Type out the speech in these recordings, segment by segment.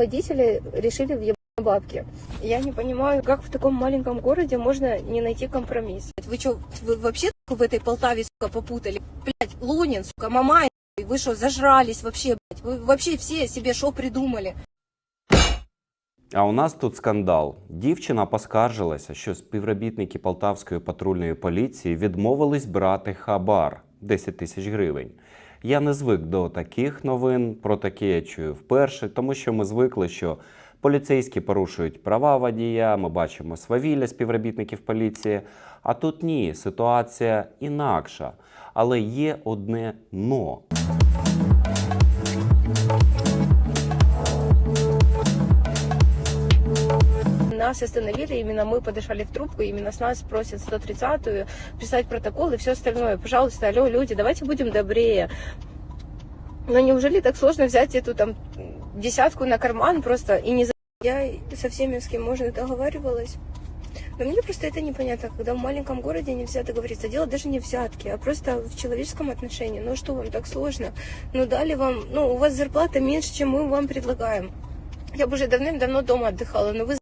водители решили въебать бабки. Я не понимаю, как в таком маленьком городе можно не найти компромисс. Вы что, вы вообще в этой Полтаве, сука, попутали? Блять, Лунин, сука, Мамай, вы что, зажрались вообще, блядь? Вы вообще все себе что придумали? А у нас тут скандал. Дівчина поскаржилася, що співробітники Полтавської патрульної поліції відмовились брати хабар 10 тисяч гривень. Я не звик до таких новин, про таке я чую вперше, тому що ми звикли, що поліцейські порушують права водія, ми бачимо свавілля співробітників поліції. А тут ні, ситуація інакша. Але є одне но. Нас остановили, именно мы подошли в трубку, именно с нас просят 130-ю писать протокол и все остальное. Пожалуйста, алло, люди, давайте будем добрее. Но неужели так сложно взять эту там десятку на карман просто и не. Я со всеми, с кем можно, договаривалась. Но мне просто это непонятно, когда в маленьком городе нельзя договориться. Дело даже не в взятке, а просто в человеческом отношении. Ну что вам так сложно? Ну дали вам, ну у вас зарплата меньше, чем мы вам предлагаем. Я бы уже давным-давно дома отдыхала, но вы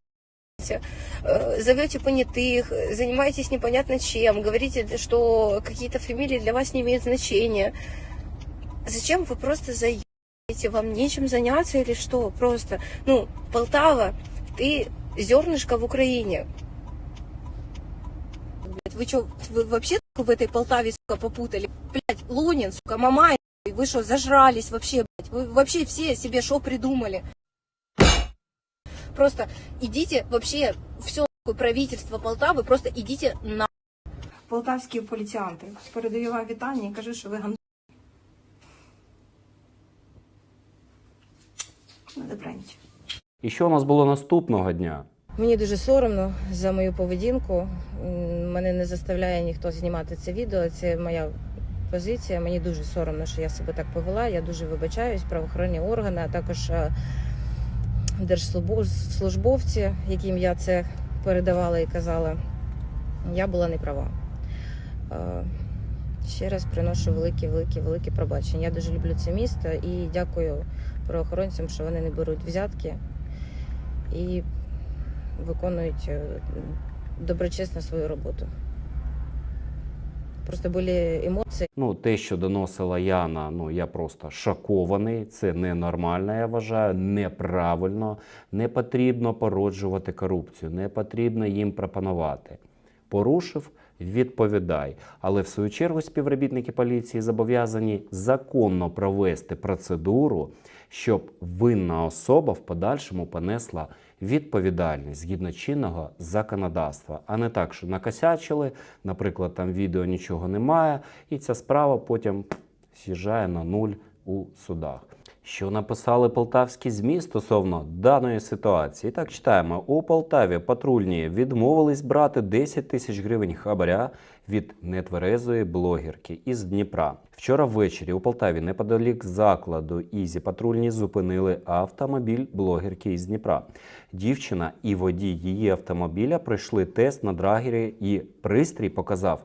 за***те, э, зовете понятых, занимаетесь непонятно чем, говорите, что какие-то фамилии для вас не имеют значения. Зачем вы просто заедете? Вам нечем заняться или что? Просто, ну, Полтава, ты зернышко в Украине. Вы что, вы вообще в этой Полтаве, сука, попутали? Блять, Лунин, сука, Мамай, вы что, зажрались вообще, блядь? Вы вообще все себе что придумали? Просто идите вообще все правительство Полтави, просто идите на. Полтавські поліціянти. Передаю вам вітання і кажу, що ви гам... На добраніч. І що у нас було наступного дня? Мені дуже соромно за мою поведінку. Мене не заставляє ніхто знімати це відео. Це моя позиція. Мені дуже соромно, що я себе так повела. Я дуже вибачаюсь, правоохоронні органи, а також е, держслужбовці, яким я це передавала і казала. Я була не права. Е, Ще раз приношу великі, великі, великі пробачення. Я дуже люблю це місто і дякую правоохоронцям, що вони не беруть взятки і виконують е, доброчесно свою роботу. Просто були емоції. Ну, те, що доносила Яна, ну я просто шокований. Це ненормально, я вважаю, неправильно. Не потрібно породжувати корупцію, не потрібно їм пропонувати. Порушив, відповідай. Але в свою чергу співробітники поліції зобов'язані законно провести процедуру, щоб винна особа в подальшому понесла відповідальність згідно чинного законодавства, а не так, що накосячили, наприклад, там відео нічого немає, і ця справа потім з'їжджає на нуль у судах. Що написали полтавські ЗМІ стосовно даної ситуації? Так читаємо: у Полтаві патрульні відмовились брати 10 тисяч гривень хабаря від нетверезої блогерки із Дніпра. Вчора ввечері у Полтаві неподалік закладу Ізі патрульні зупинили автомобіль блогерки із Дніпра. Дівчина і водій її автомобіля пройшли тест на драгері, і пристрій показав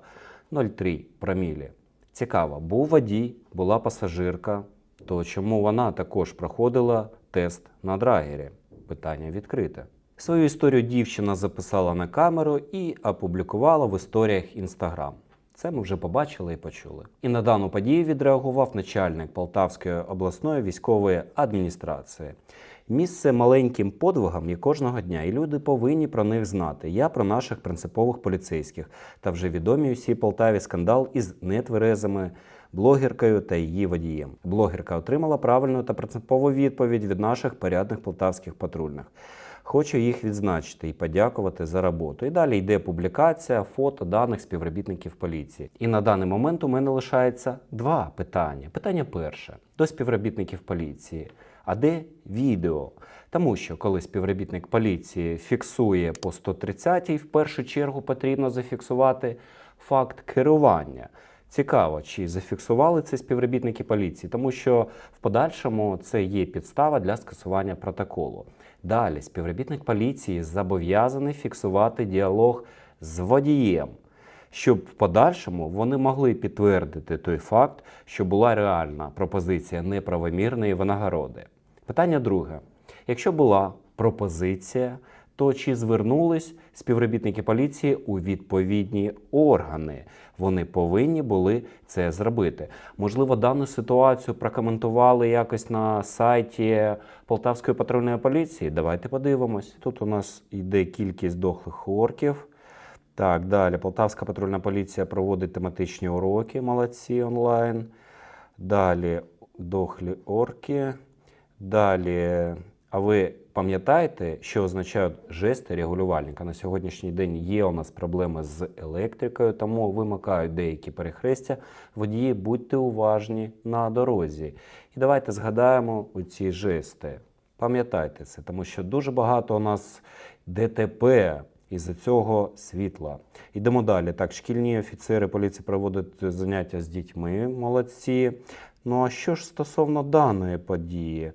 0,3 промілі. Цікаво, був водій, була пасажирка. То чому вона також проходила тест на драгері? Питання відкрите. Свою історію дівчина записала на камеру і опублікувала в історіях Інстаграм. Це ми вже побачили і почули. І на дану подію відреагував начальник Полтавської обласної військової адміністрації. Місце маленьким подвигам є кожного дня, і люди повинні про них знати. Я про наших принципових поліцейських та вже відомі усій Полтаві скандал із нетверезими блогеркою та її водієм. Блогерка отримала правильну та принципову відповідь від наших порядних полтавських патрульних. Хочу їх відзначити і подякувати за роботу. І далі йде публікація фото даних співробітників поліції. І на даний момент у мене лишається два питання. Питання перше до співробітників поліції. А де відео? Тому що коли співробітник поліції фіксує по 130 в першу чергу потрібно зафіксувати факт керування. Цікаво, чи зафіксували це співробітники поліції, тому що в подальшому це є підстава для скасування протоколу. Далі співробітник поліції зобов'язаний фіксувати діалог з водієм, щоб в подальшому вони могли підтвердити той факт, що була реальна пропозиція неправомірної винагороди. Питання друге. Якщо була пропозиція, то чи звернулись співробітники поліції у відповідні органи? Вони повинні були це зробити. Можливо, дану ситуацію прокоментували якось на сайті Полтавської патрульної поліції. Давайте подивимось. Тут у нас йде кількість дохлих орків. Так, далі. Полтавська патрульна поліція проводить тематичні уроки. Молодці онлайн. Далі дохлі орки. Далі. А ви пам'ятаєте, що означають жести регулювальника? На сьогоднішній день є у нас проблеми з електрикою, тому вимикають деякі перехрестя. Водії, будьте уважні на дорозі. І давайте згадаємо ці жести. Пам'ятайте це, тому що дуже багато у нас ДТП із-за цього світла. Йдемо далі. Так, шкільні офіцери поліції проводять заняття з дітьми, молодці. Ну а що ж стосовно даної події?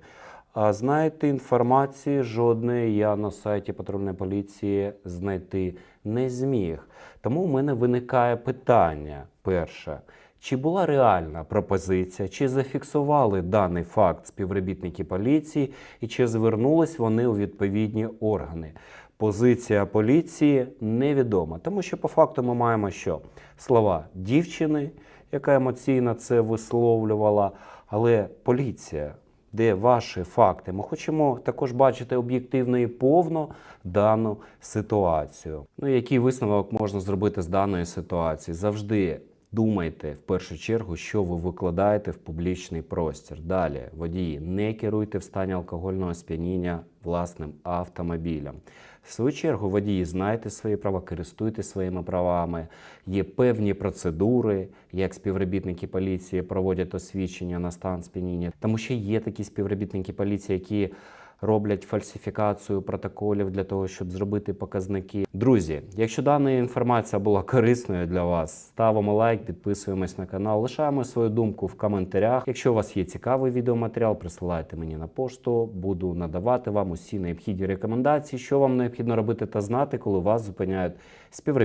А знаєте, інформації жодної я на сайті патрульної поліції знайти не зміг. Тому в мене виникає питання: перше, чи була реальна пропозиція, чи зафіксували даний факт співробітники поліції, і чи звернулись вони у відповідні органи? Позиція поліції невідома, тому що по факту ми маємо що слова дівчини, яка емоційно це висловлювала, але поліція. Де ваші факти? Ми хочемо також бачити об'єктивно і повно дану ситуацію. Ну, який висновок можна зробити з даної ситуації? Завжди думайте в першу чергу, що ви викладаєте в публічний простір. Далі, водії, не керуйте в стані алкогольного сп'яніння власним автомобілем. Свою чергу, водії, знаєте свої права, користуйтесь своїми правами. Є певні процедури, як співробітники поліції проводять освідчення на стан сп'яніння. Тому що є такі співробітники поліції, які роблять фальсифікацію протоколів для того, щоб зробити показники. Друзі, якщо дана інформація була корисною для вас, ставимо лайк, підписуємось на канал, лишаємо свою думку в коментарях. Якщо у вас є цікавий відеоматеріал, присилайте мені на пошту. Буду надавати вам усі необхідні рекомендації, що вам необхідно робити та знати, коли вас зупиняють співробітники.